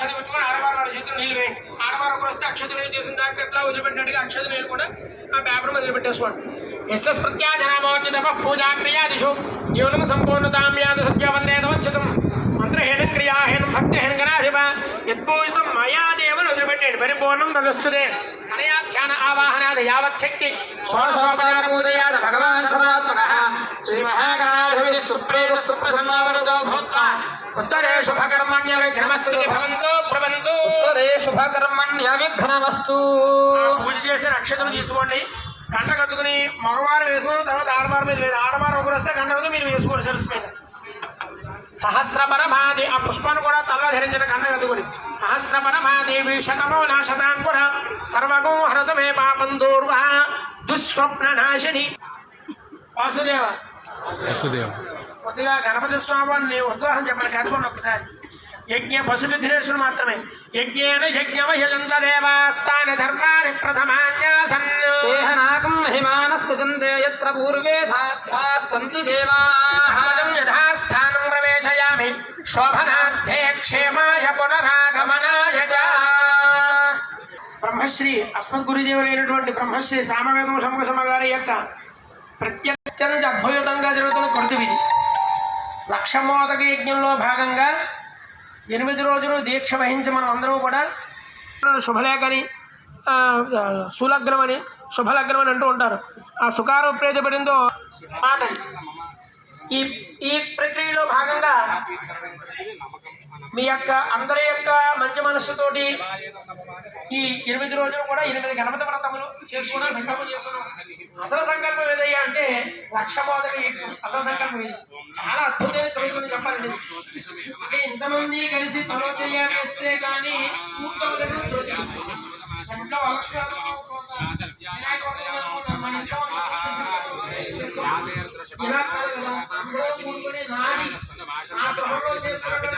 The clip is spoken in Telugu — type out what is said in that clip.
అక్షత పెట్టుకుని ఆడవారు వారి చేతులు నీళ్ళు వేయండి ఆడవారు ఒకరు వస్తే అక్షత నీళ్ళు చేసిన దాకా ఎట్లా వదిలిపెట్టినట్టుగా అక్షత నీళ్ళు కూడా ఆ పేపర్ మీద వదిలిపెట్టేసుకోండి ఎస్ఎస్ ప్రత్యాజనామోద్య తప పూజా క్రియాదిషు జీవనం సంపూర్ణతాం యాద సత్య వందే తవచ్యుతం మంత్రహీనం క్రియాహీనం భక్తిహీనం గణాధిప యత్పూజితం మయా దేవను వదిలిపెట్టేయండి పరిపూర్ణం తదస్తుదే అనయాధ్యాన ఆవాహనాద యావత్ శక్తి షోడశోపచార పూజయాద భగవాన్ సర్వాత్మక శ్రీ మహాగణాధిపతి సుప్రేత సుప్రసన్నావరతో భూత్వా ఉత్తరే శుభకర్మణ్య విఘ్నమస్తు భవంతో భ్రవంతో ఉత్తరే శుభకర్మణ్య విఘ్నమస్తు పూజ చేసి నక్షత్రం తీసుకోండి. కంట కట్టుకుని మగవారు వేసుకుని తర్వాత ఆడవారు మీద లేదు ఆడవారు ఒకరు వస్తే కంట కట్టుకుని మీరు వేసుకోండి సరస్సు మీద. సహస్రపరమాది ఆ పుష్పాన్ని కూడా తలలో ధరించిన కంట కట్టుకుని. సహస్రపరమాదేవి శతమో నా శతాంకుర సర్వగో హరతమే పాపం దూర్వ. దుస్వప్న నాశిని వాసుదేవ. వసుదేవ. కొద్దిగా గణపతి స్వామి వారిని ఉద్వాహం చెప్పండి కనుకోండి ఒకసారి యజ్ఞ పశు విఘ్నేశ్వరుడు మాత్రమే. యజ్ఞేన యజ్ఞమయజంత దేవాస్థాన ధర్మాని ప్రథమాన్యాసన్ దేహనాకం మహిమాన సుజంతే యత్ర పూర్వే సాధ్వా సంతి దేవాః. అహమదం యథాస్థానం ప్రవేశయామి. శోభనార్థే క్షేమాయ పునరాగమనాయ. బ్రహ్మశ్రీ అస్మద్ గురుదేవులైనటువంటి బ్రహ్మశ్రీ సామవేదం శంకసమ గారి యొక్క ప్రత్యక్ష అద్భుతంగా జరుగుతున్న కృతి లక్షమోదక యజ్ఞంలో భాగంగా ఎనిమిది రోజులు దీక్ష వహించి మనం అందరం కూడా శుభలేఖని ఆ, సులగ్నం అని శుభలగ్నం అని అంటూ ఉంటారు. ఆ సుకారం ప్రేతపడిందో మాట. ఈ ఈ ప్రక్రియలో భాగంగా మీ యొక్క అందరి యొక్క మంచి మనస్సుతోటి ఈ ఎనిమిది రోజులు కూడా ఎనిమిది గణపతి వ్రతములు చేసుకున్నా సంకల్పం చేసుకున్నాం అసలు సంకల్పం ఏదయ్యా అంటే లక్ష యజ్ఞం అసలు సంకల్పం ఇది చాలా అద్భుతమైన తొలగి చెప్పాలండి. అంటే ఇంతమంది కలిసి తలో చేయాలి కానీ జ్యోతి. ఇంట్లో ఇంట్లో ఇలా కాదు కదా. అందరూ కూడుకుని నాది ఆ గృహంలో చేసుకున్నటువంటి